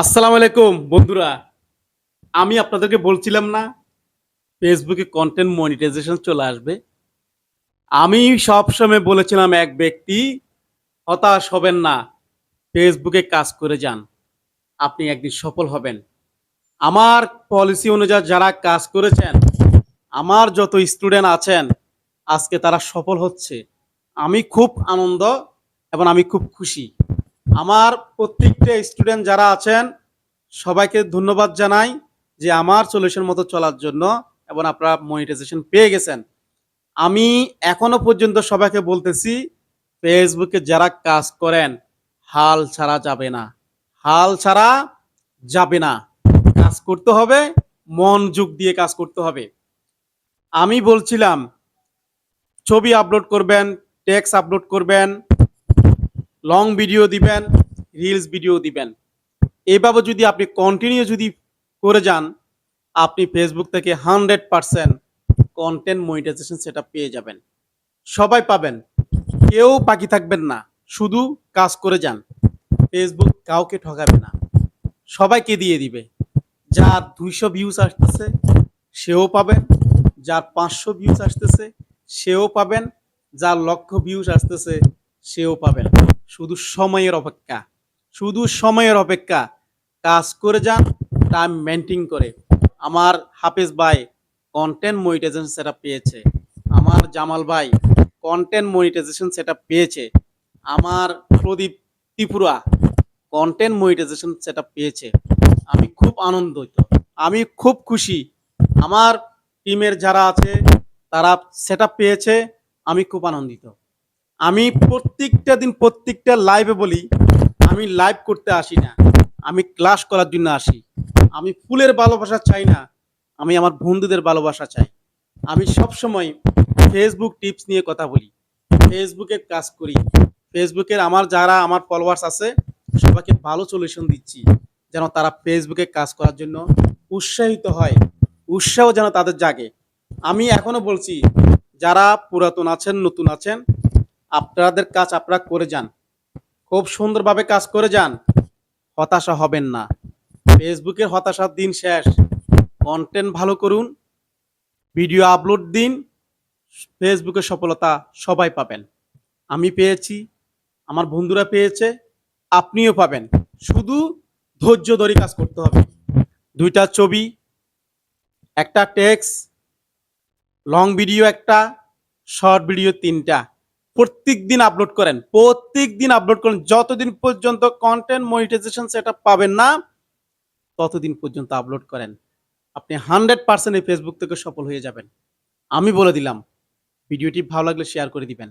আসসালামু আলাইকুম, বন্ধুরা। আমি আপনাদেরকে বলছিলাম না ফেসবুকে কন্টেন্ট মনিটাইজেশন চলে আসবে। আমি সবসময় বলেছিলাম, এক ব্যক্তি হতাশ হবেন না ফেসবুকে কাজ করে যান, আপনি একদিন সফল হবেন। আমার পলিসি অনুযায়ী যারা কাজ করেছেন, আমার যত স্টুডেন্ট আছেন, আজকে তারা সফল হচ্ছে। আমি খুব আনন্দ এবং আমি খুব খুশি। আমার প্রত্যেকটা স্টুডেন্ট যারা আছেন, সবাইকে ধন্যবাদ জানাই যে আমার সলিউশন মতো চলার জন্য এবং আপনারা মনিটাইজেশন পেয়ে গেছেন। আমি এখনও পর্যন্ত সবাইকে বলতেছি ফেসবুকে যারা কাজ করেন, হাল ছাড়া যাবে না। হাল ছাড়া যাবে না। কাজ করতে হবে মনোযোগ দিয়ে কাজ করতে হবে। আমি বলছিলাম, ছবি আপলোড করবেন টেক্সট আপলোড করবেন লং ভিডিও দিবেন রিলস ভিডিও দিবেন। এইভাবে যদি আপনি কন্টিনিউ যদি করে যান, আপনি ফেসবুক থেকে হান্ড্রেড পারসেন্ট কন্টেন্ট মনিটাইজেশন সেটা পেয়ে যাবেন। সবাই পাবেন। কেউ বাকি থাকবেন না। শুধু কাজ করে যান। ফেসবুক কাউকে ঠকাবে না। সবাইকে দিয়ে দিবে। যার দুইশো ভিউজ আসতেছে, সেও পাবেন যার পাঁচশো ভিউজ আসতেছে, সেও পাবেন। যার লক্ষ ভিউজ আসতেছে, সেও পাবেন। শুধু সময়ের অপেক্ষা। শুধু সময়ের অপেক্ষা, কাজ করে যান টাইম মেনটেন করে। আমার হাফেজ ভাই কন্টেন্ট মনিটাইজেশন সেটা পেয়েছে। আমার জামাল ভাই কন্টেন্ট মনিটাইজেশন সেটা পেয়েছে। আমার প্রদীপ ত্রিপুরা কন্টেন্ট মনিটাইজেশন সেটা পেয়েছে। আমি খুব আনন্দিত, আমি খুব খুশি। আমার টিমের যারা আছে, তারা সেটা পেয়েছে, আমি খুব আনন্দিত। আমি প্রত্যেকটা দিন প্রত্যেকটা লাইভে বলি আমি লাইভ করতে আসি না। আমি ক্লাস করার জন্য আসি। আমি ফুলের ভালোবাসা চাই না। আমি আমার বন্ধুদের ভালোবাসা চাই। আমি সব সময় ফেসবুক টিপস নিয়ে কথা বলি। ফেসবুকে কাজ করি। ফেসবুকের আমার যারা আমার ফলোয়ার্স আছে, সবাইকে ভালো সলিউশন দিচ্ছি। যেন তারা ফেসবুকে কাজ করার জন্য উৎসাহিত হয়। উৎসাহ যেন তাদের জাগে। আমি এখনও বলছি, যারা পুরাতন আছেন, নতুন আছেন, আপনাদের কাজ আপনারা করে যান। খুব সুন্দরভাবে কাজ করে যান। হতাশা হবেন না। ফেসবুকের হতাশার দিন শেষ। কন্টেন্ট ভালো করুন। ভিডিও আপলোড দিন। ফেসবুকের সফলতা সবাই পাবেন। আমি পেয়েছি, আমার বন্ধুরা পেয়েছে, আপনিও পাবেন। শুধু ধৈর্য ধরে কাজ করতে হবে। দুইটা ছবি, একটা টেক্সট লং ভিডিও একটা শর্ট ভিডিও তিনটা। প্রত্যেক দিন আপলোড করেন। প্রত্যেক দিন আপলোড করেন। যতদিন পর্যন্ত কন্টেন্ট মনিটাইজেশন সেটা পাবেন না, ততদিন পর্যন্ত আপলোড করেন। আপনি হান্ড্রেড পার্সেন্ট এই ফেসবুক থেকে সফল হয়ে যাবেন। আমি বলে দিলাম, ভিডিওটি ভালো লাগলে শেয়ার করে দিবেন।